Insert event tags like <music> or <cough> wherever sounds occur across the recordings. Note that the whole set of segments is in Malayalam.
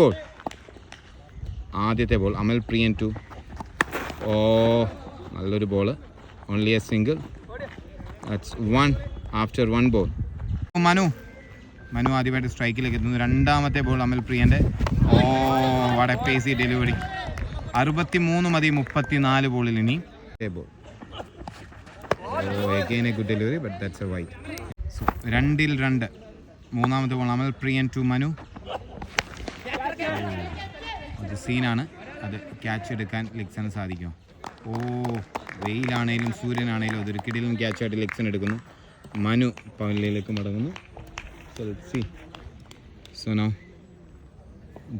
ബോൾ ആദ്യത്തെ ball Amal Priyan to oh നല്ലൊരു ball only a single that's one after one ball Manu. Manu ആദ്യമായിട്ട് സ്ട്രൈക്കിലേക്ക് എത്തുന്നു. രണ്ടാമത്തെ ബോൾ അമൽ പ്രിയന്റെ ഓ വട പേസി ഡെലിവറി അറുപത്തി മൂന്ന് മതി മുപ്പത്തി നാല് ബോളിൽ ഇനി. Ball again a good delivery but that's a wide രണ്ടിൽ രണ്ട്. മൂന്നാമത്തെ ബോൾ അമൽ പ്രിയൻ ടു മനു. അത് സീനാണ് അത് ക്യാച്ച് എടുക്കാൻ ലിക്സന് സാധിക്കും. ഓ വെയിലാണേലും സൂര്യനാണേലും അതൊരു കിടിലും ക്യാച്ചായിട്ട് ലിക്സൺ എടുക്കുന്നു. മനു പവലിലേക്ക് മടങ്ങുന്നു. See so now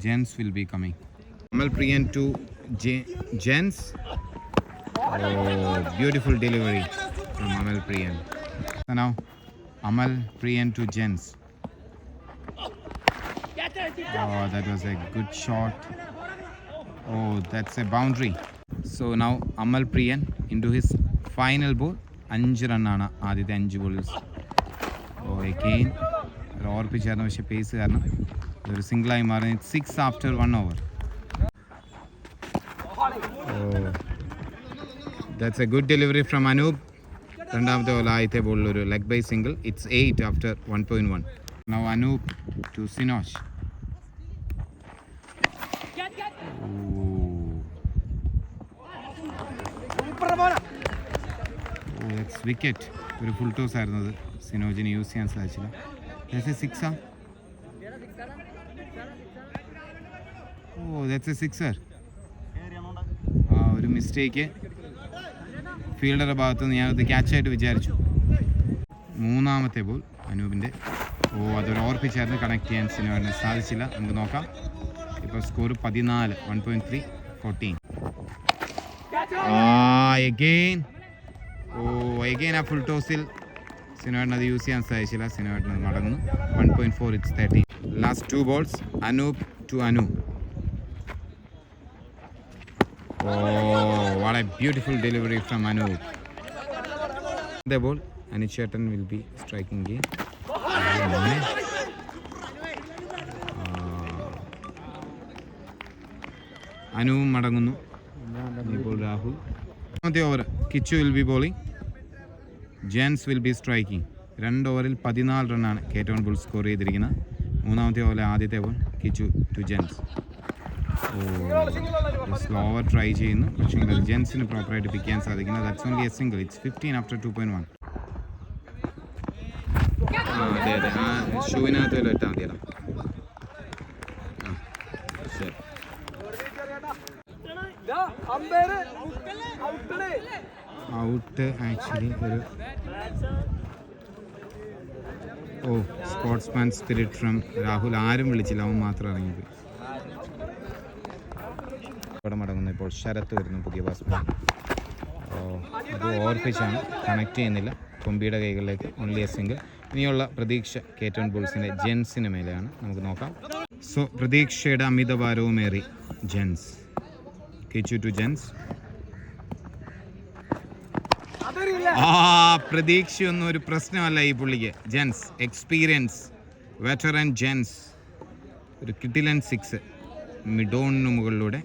Jens will be coming Amal Priyan to Jens beautiful delivery from Amal Priyan So Amal Priyan to Jens. Oh, that was a good shot. Oh, that's a boundary. So now Amal Priyan into his final ball. അഞ്ച് റണ്ണാണ് ആദ്യത്തെ അഞ്ച് ബോൾസ് ഓ എഗെയിൻ ഓർപ്പിച്ചായിരുന്നു പക്ഷേ പേസ് കാരണം ഒരു സിംഗിളായി മാറി. Six after one over that's a good delivery from Anoop രണ്ടാമത്തെ ബോൾ ആദ്യത്തെ ബോളിൽ ഒരു leg bye single it's eight after one point one now Anoop to Sinosh wicket ഒരു ഫുൾ ടോസ് ആയിരുന്നു സിനോജിന് യൂസ് ചെയ്യാൻ സാധിച്ചില്ല. സിക്സാ ഓ ദാറ്റ്സ് എ സിക്സർ ആ ഒരു മിസ്റ്റേക്ക് ഫീൽഡറുടെ ഭാഗത്ത് നിന്ന് ഞാനത് ക്യാച്ചായിട്ട് വിചാരിച്ചു. മൂന്നാമത്തെ ബോൾ അനൂപിന്റെ ഓ അതൊരു ഓർപ്പിച്ചായിരുന്നു കണക്ട് ചെയ്യാൻ സിനിമ സാധിച്ചില്ല. നമുക്ക് നോക്കാം. ഇപ്പോൾ സ്കോർ പതിനാല് one point three fourteen ah again oh again ആ ഫുൾ ടോസിൽ സിനോവേട്ടൻ അത് യൂസ് ചെയ്യാൻ സാധിച്ചില്ല. സിനോവേട്ടൻ അത് മടങ്ങുന്നു one point four it's thirteen last two balls Anoop to Anoop Oh, beautiful delivery from from ball അനുചേട്ടൻ will be striking be അനുവും മടങ്ങുന്നു. ഇപ്പോൾ രാഹുൽ. രണ്ടാമത്തെ over Kichu will be bowling Jens will be striking രണ്ട് ഓവറിൽ പതിനാല് റണ്ണാണ് കേറ്റോൺ ബുൾ സ്കോർ ചെയ്തിരിക്കുന്നത്. മൂന്നാമത്തെ ഓവറിലെ ആദ്യത്തെ ball Kichu to Jens. Slower try ചെയ്യുന്നു. പക്ഷേ ജെൻസിന് പ്രോപ്പറായിട്ട് പിക്ക് ചെയ്യാൻ സാധിക്കുന്നത്. That's only a single it's fifteen after two point one അതെ അതെ. ആ ഷൂവിനകത്ത് വല്ല ഒറ്റ മതിയല്ലോ ആ ശരി ഔട്ട് ആക്ച്വലി ഒരു oh sportsman spirit from Rahul. ആരും വിളിച്ചില്ല അവൻ മാത്രം ഇറങ്ങിയത്. ഇവിടെ മടങ്ങുന്നു ഇപ്പോൾ ശരത്ത് വരുന്നു പുതിയ ഓ അത് ഓർപ്പിച്ചാണ്. കണക്ട് ചെയ്യുന്നില്ല. കൊമ്പിയുടെ കൈകളിലേക്ക് ഓൺലി എ സിംഗിൾ ഇനിയുള്ള പ്രതീക്ഷ കേറ്റോൺ ബുൾസിന്റെ ജെൻസിന് മേലെയാണ് നമുക്ക് നോക്കാം. സോ പ്രതീക്ഷയുടെ അമിതഭാരവുമേറി ജെൻസ് കിച്ചു ടു ജെൻസ് ആ പ്രതീക്ഷയൊന്നും ഒരു പ്രശ്നമല്ല ഈ പുള്ളിക്ക്. ജെൻസ് എക്സ്പീരിയൻസ് വെറ്ററൻ ജെൻസ് ഒരു കിട്ടിലൻ സിക്സ് മിഡോണിന് മുകളിലൂടെ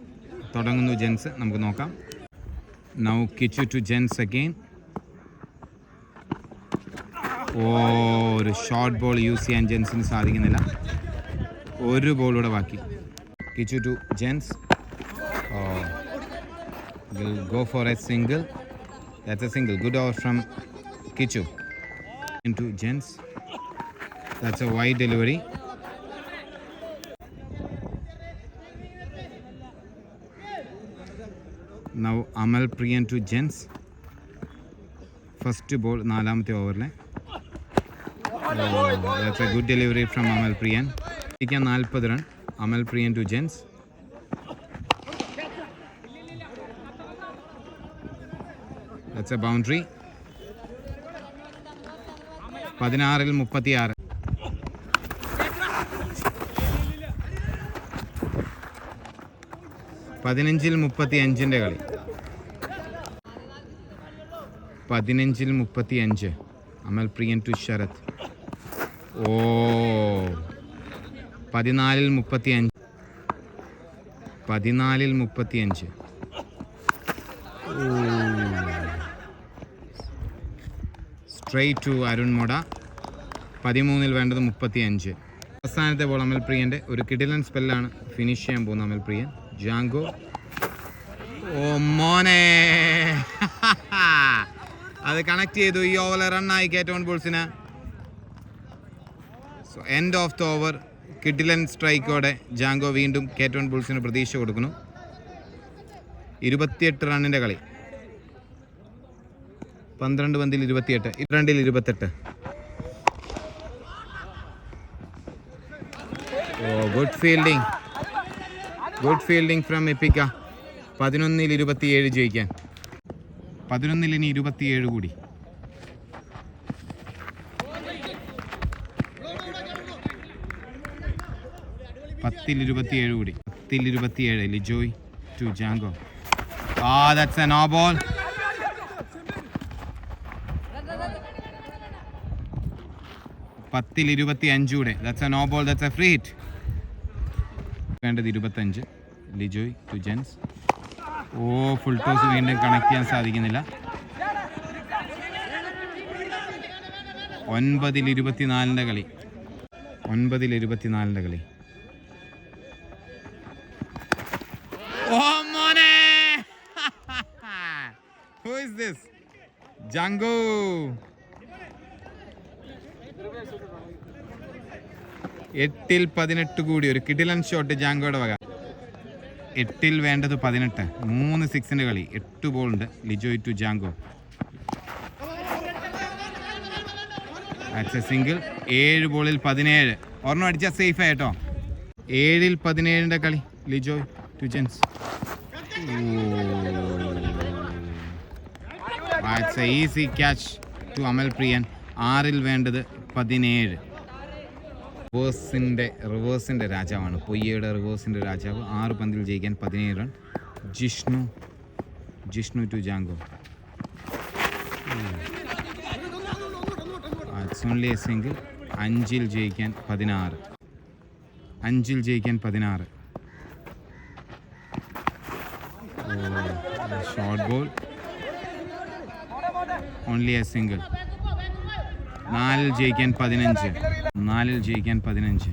തുടങ്ങുന്നു ജെൻസ് നമുക്ക് നോക്കാം. Now Kichu to Jens again oh ഒരു ഷോർട്ട് ബോൾ യൂസ് ചെയ്യാൻ ജെൻസിന് സാധിക്കുന്നില്ല. ഒരു ബോളൂടെ ബാക്കി. Kichu to Jens will go for a single that's a single good over from Kichu to Jens that's a wide delivery now Amal Priyan to Jens first ball നാലാമത്തെ ഓവറിലെ that's a good delivery from Amal Priyan നാൽപ്പത് run Amal Priyan to Jens that's a boundary പതിനാറിൽ മുപ്പത്തിയാറ്. പതിനഞ്ചിൽ മുപ്പത്തി അഞ്ചിന്റെ കളി. പതിനഞ്ചിൽ മുപ്പത്തി അഞ്ച് അമൽ പ്രിയൻ ടു ശരത്. ഓ. പതിനാലിൽ മുപ്പത്തി അഞ്ച് പതിനാലിൽ മുപ്പത്തിയഞ്ച്. സ്ട്രെയിറ്റ് ടു അരുൺ മൊട പതിമൂന്നിൽ വേണ്ടത് മുപ്പത്തി അഞ്ച് അവസാനത്തെ ബോൾ അമൽപ്രിയന്റെ ഒരു കിടിലൻ സ്പെല്ലാണ് ഫിനിഷ് ചെയ്യാൻ പോകുന്ന അമൽപ്രിയൻ ജാങ്കോ. ഓ മോനെ. <laughs> അത് കണക്ട് ചെയ്തു. ഈ ഓവറിൽ റണ്ണായി കേറ്റോൺ ബോൾസിന്. എൻഡ് ഓഫ് ദ ഓവർ കിഡിലൻ സ്ട്രൈക്കോടെ ജാങ്കോ വീണ്ടും കേറ്റോൺ ബുൾസിന് പ്രതീക്ഷ കൊടുക്കുന്നു. ഇരുപത്തിയെട്ട് റണ്ണിന്റെ കളി. പന്ത്രണ്ട് പന്തിൽ ഇരുപത്തിയെട്ട് രണ്ടിൽ ഇരുപത്തെട്ട്. ഓ good fielding good fielding from എപ്പിക്ക പതിനൊന്നിൽ ഇരുപത്തിയേഴ് ജയിക്കാൻ. പതിനൊന്നിൽ ഇനി ഇരുപത്തിയേഴ് കൂടി. പത്തിൽ ഇരുപത്തിയേഴ് കൂടി. പത്തിൽ ഇരുപത്തിയേഴ് ലിജോയ് ടു ജാങ്കോ. ആ ദാറ്റ്സ് എ നോ ബോൾ പത്തിൽ ഇരുപത്തി അഞ്ചൂടെ that's a no ball that's a free hit വേണ്ടത് ഇരുപത്തഞ്ച് Lijoy to Jens. Oh full toss വീണ്ടും കണക്ട് ചെയ്യാൻ സാധിക്കുന്നില്ല. ഒൻപതിൽ ഇരുപത്തിനാലിന്റെ കളി. ഒൻപതിൽ ഇരുപത്തിനാലിന്റെ കളി. ഓ മോനെ! Who is Jango. എട്ടിൽ പതിനെട്ട് കൂടി ഒരു കിടിലൻ ഷോട്ട് ജാങ്കോയുടെ വക. എട്ടിൽ വേണ്ടത് പതിനെട്ട്. മൂന്ന് സിക്സിന്റെ കളി. എട്ട് ബോൾ ഉണ്ട്. ലിജോയ് ടു ജാങ്കോ. സിംഗിൾ ഏഴ് ബോളിൽ പതിനേഴ്. ഒരെണ്ണം അടിച്ചാൽ സേഫ് ആയിട്ടോ? ഏഴിൽ പതിനേഴിന്റെ കളി. Lijoy to Jens. Easy catch to Amal Priyan ആറിൽ വേണ്ടത് പതിനേഴ്. റിവേഴ്സിന്റെ റിവേഴ്സിന്റെ രാജാവാണ്. പൊയ്യയുടെ റിവേഴ്സിന്റെ രാജാവ്. ആറ് പന്തിൽ ജയിക്കാൻ പതിനേഴ് run Jishnu Jishnu to Jango. Only a single അഞ്ചിൽ ജയിക്കാൻ പതിനാറ്. അഞ്ചിൽ ജയിക്കാൻ പതിനാറ്. Short ball only a single നാലിൽ ജയിക്കാൻ പതിനഞ്ച്. നാലിൽ ജയിക്കാൻ പതിനഞ്ച്.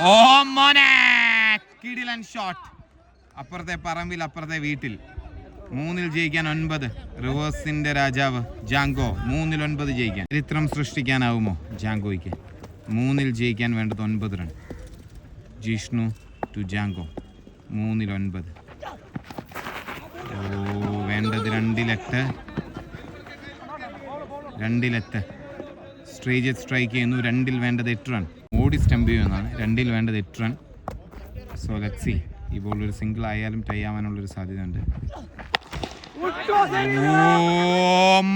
ഓ മോനെ! കിടിലൻ ഷോട്ട് അപ്പുറത്തെ പറമ്പിൽ അപ്പുറത്തെ വീട്ടിൽ. മൂന്നിൽ ജയിക്കാൻ ഒൻപത്. റിവേഴ്സിന്റെ രാജാവ് ജാങ്കോ മൂന്നിൽ ഒൻപത് ജയിക്കാൻ. ചരിത്രം സൃഷ്ടിക്കാനാവുമോ ജാങ്കോയ്ക്ക്? മൂന്നിൽ ജയിക്കാൻ വേണ്ടത് ഒൻപത് റൺ ജിഷ്ണു ടു ജാങ്കോ. മൂന്നിൽ ഒൻപത്. ഓ വേണ്ടത് രണ്ടിലെട്ട് രണ്ടിലെത്ത്. സ്ട്രേജ് സ്ട്രൈക്ക് ചെയ്യുന്നു രണ്ടിൽ വേണ്ടത് എട്ട് റൺ ഓടി സ്റ്റംപ് ചെയ്യുന്നതാണ് രണ്ടിൽ വേണ്ടത് എട്ട് റൺ സോ ലെറ്റ് സി ഈ ബോൾ ഒരു സിംഗിൾ ആയാലും ടൈ ആവാനുള്ളൊരു സാധ്യതയുണ്ട്.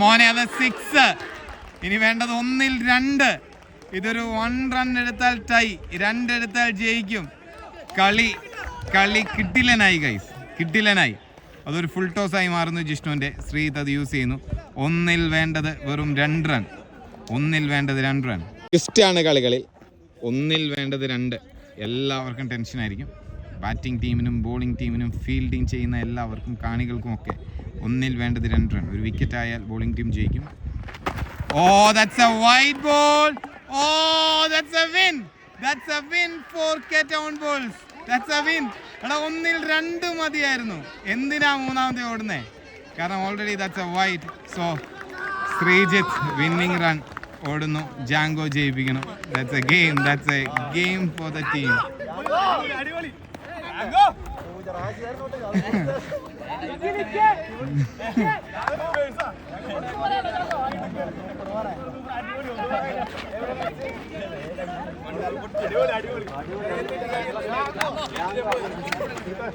മോനെ സിക്സ് ഇനി വേണ്ടത് ഒന്നിൽ രണ്ട്. ഇതൊരു വൺ റൺ എടുത്താൽ ടൈ രണ്ടെടുത്താൽ ജയിക്കും. കളി കളി കിട്ടില്ലനായി ഗൈസ് കിട്ടില്ലനായി. അതൊരു ഫുൾ ടോസ് ആയി മാറുന്നു ജിഷ്ണുവിന്റെ. ശ്രീത് അത് യൂസ് ചെയ്യുന്നു. ഒന്നിൽ വേണ്ടത് വെറും രണ്ട് റൺ ഒന്നിൽ വേണ്ടത് രണ്ട് റൺ ട്വിസ്റ്റാണ് കളികളിൽ. ഒന്നിൽ വേണ്ടത് രണ്ട്. എല്ലാവർക്കും ടെൻഷനായിരിക്കും ബാറ്റിംഗ് ടീമിനും ബോളിംഗ് ടീമിനും ഫീൽഡിംഗ് ചെയ്യുന്ന എല്ലാവർക്കും കാണികൾക്കും ഒക്കെ ഒന്നിൽ വേണ്ടത് രണ്ട് റൺ ഒരു വിക്കറ്റ് ആയാൽ ബോളിംഗ് ടീം ജയിക്കും. ഓ that's a wide ball oh that's a win that's a win four balls that's a win എടാ ഒന്നിൽ രണ്ട് മതിയായിരുന്നു. എന്തിനാ മൂന്നാമത്തെ ഓടുന്നേ? കാരണം already that's a wide so Sreejith winning run ഓടുന്നു. Jango ജയിപ്പിക്കണം. That's a game that's a game for the team അടിപൊളി.